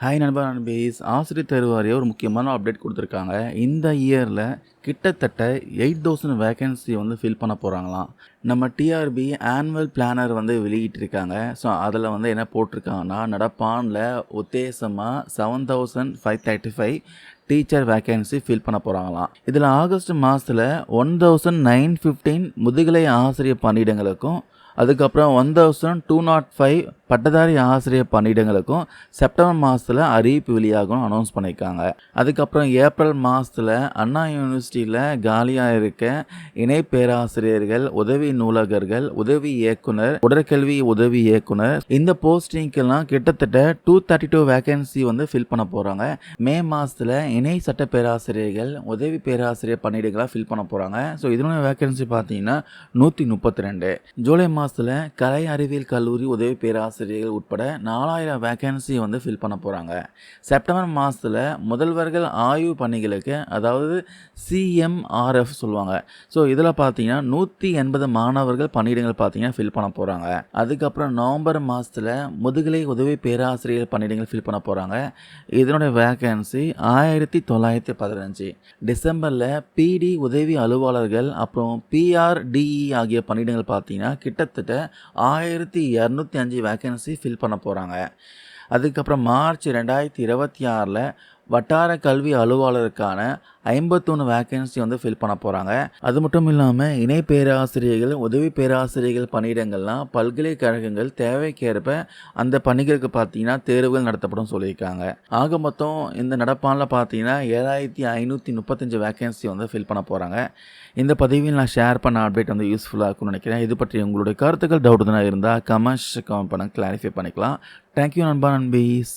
Hi நண்பா நண்பீஸ். ஆசிரியர் தேர்வு ஒரு முக்கியமான அப்டேட் கொடுத்துருக்காங்க. இந்த இயரில் கிட்டத்தட்ட எயிட் தௌசண்ட் வேகன்சி வந்து ஃபில் பண்ண போகிறாங்களாம் நம்ம டிஆர்பி ஆனுவல் பிளானர் வந்து வெளியிட்டிருக்காங்க. ஸோ அதில் வந்து என்ன போட்டிருக்காங்கன்னா நடப்பானில் உத்தேசமாக seven thousand five thirty five teacher vacancy fill பண்ண போகிறாங்களாம் இதில் ஆகஸ்ட் மாதத்தில் ஒன் தௌசண்ட் நைன் ஃபிஃப்டீன் முதுகலை ஆசிரியர் பணியிடங்களுக்கும் அதுக்கப்புறம் one thousand two nought five பட்டதாரி ஆசிரியர் பணியிடங்களுக்கும் செப்டம்பர் மாதத்தில் அறிவிப்பு வெளியாகும் அனௌன்ஸ் பண்ணியிருக்காங்க. அதுக்கப்புறம் ஏப்ரல் மாதத்தில் அண்ணா யூனிவர்சிட்டியில் காலியாக இருக்க இணை பேராசிரியர்கள் உதவி நூலகர்கள் உதவி இயக்குனர் உடற்கல்வி உதவி இயக்குனர் இந்த போஸ்டிங்கெல்லாம் கிட்டத்தட்ட டூ தேர்ட்டி டூ வேகன்சி வந்து ஃபில் பண்ண போகிறாங்க மே மாதத்தில் இணை சட்ட பேராசிரியர்கள் உதவி பேராசிரியர் பணியிடங்களாக ஃபில் பண்ண போகிறாங்க ஸோ இதனுடைய வேகன்சி பார்த்தீங்கன்னா நூற்றி முப்பத்தி ரெண்டு. ஜூலை மாதம் மாதத்தில் கலை அறிவியல் கல்லூரி உதவி பேராசிரியர்கள் உட்பட நாலாயிரம் வேகன்சி வந்து ஃபில் பண்ண போகிறாங்க செப்டம்பர் மாதத்தில் முதல்வர்கள் ஆய்வு பணிகளுக்கு அதாவது சிஎம்ஆர்எஃப் சொல்லுவாங்க. ஸோ இதில் பார்த்தீங்கன்னா நூற்றி எண்பது மாணவர்கள் பணியிடங்கள் பார்த்தீங்கன்னா ஃபில் பண்ண போகிறாங்க அதுக்கப்புறம் நவம்பர் மாதத்தில் முதுகலை உதவி பேராசிரியர் பணியிடங்கள் ஃபில் பண்ண போகிறாங்க இதனுடைய வேகன்சி ஆயிரத்தி தொள்ளாயிரத்தி பதினஞ்சு. டிசம்பரில் பிடி உதவி அலுவலர்கள் அப்புறம் பிஆர்டிஇ ஆகிய பணியிடங்கள் பார்த்தீங்கன்னா கிட்டத்தட்ட ஆயிரத்தி இரநூத்தி அஞ்சு வேக்கன்சி ஃபில் பண்ண போகிறாங்க அதுக்கப்புறம் மார்ச் ரெண்டாயிரத்தி இருபத்தி ஆறில் வட்டார கல்வி அலுவலருக்கான ஐம்பத்தொன்று வேக்கன்சி வந்து ஃபில் பண்ண போகிறாங்க அது மட்டும் இல்லாமல் இணை பேராசிரியர்கள் உதவி பேராசிரியர்கள் பணியிடங்கள்லாம் பல்கலைக்கழகங்கள் தேவைக்கேற்ப அந்த பணிகளுக்கு பார்த்தீங்கன்னா தேர்வுகள் நடத்தப்படும் சொல்லியிருக்காங்க. ஆக மொத்தம் இந்த நடப்பானில் பார்த்தீங்கன்னா ஏழாயிரத்தி ஐநூற்றி முப்பத்தஞ்சு வேக்கன்சி வந்து ஃபில் பண்ண போகிறாங்க இந்த பதிவில் நான் ஷேர் பண்ண அப்டேட் வந்து யூஸ்ஃபுல்லாக இருக்கும்னு நினைக்கிறேன். இது பற்றி உங்களுடைய கருத்துக்கள் டவுட் தான் இருந்தால் கமெண்ட்ஸ் கமெண்ட் பண்ண கிளாரிஃபை பண்ணிக்கலாம். தேங்க்யூ நண்பா நண்பீஸ்.